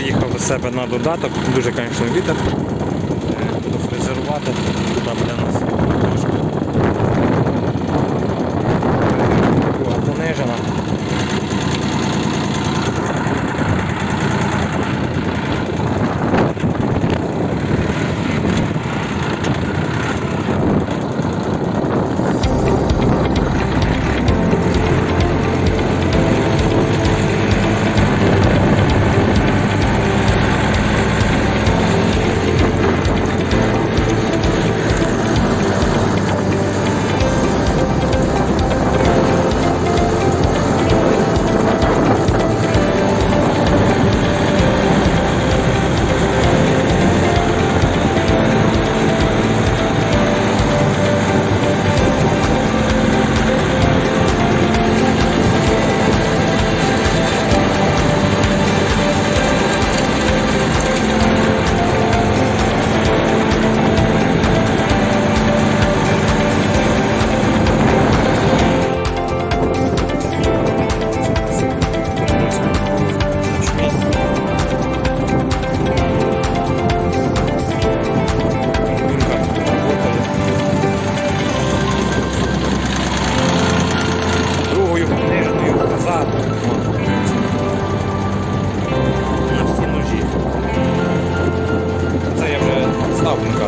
приїхав до себе на додаток, дуже, звісно, вітер. Е, Буду фрезерувати,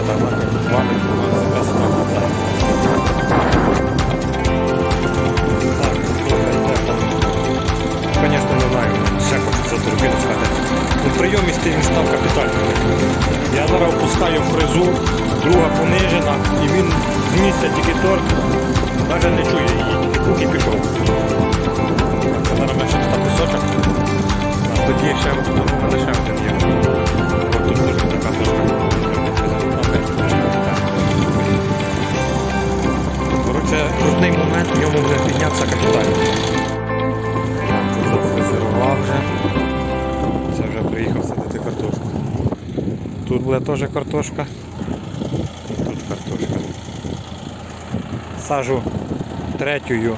так валить якраз так. Звісно, не знаю, ще хочеться турбіну сказати. Ну, прийомісти він став капітальним. Я зараз опускаю фрезу, друга понижена, і він з місця тільки торт, навіть не чує її, і пішов. Момент, в ньому капітально. Вже. Це вже приїхав садити картошку. Тут буде теж картошка. Тут картошка. Сажу третьою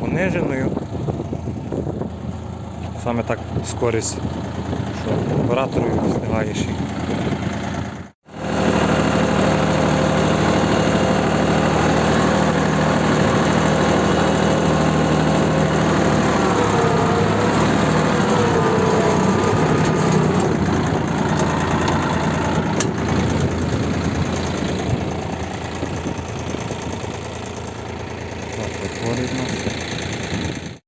пониженою. Саме так скорість, що операторою встигаєш. valorização.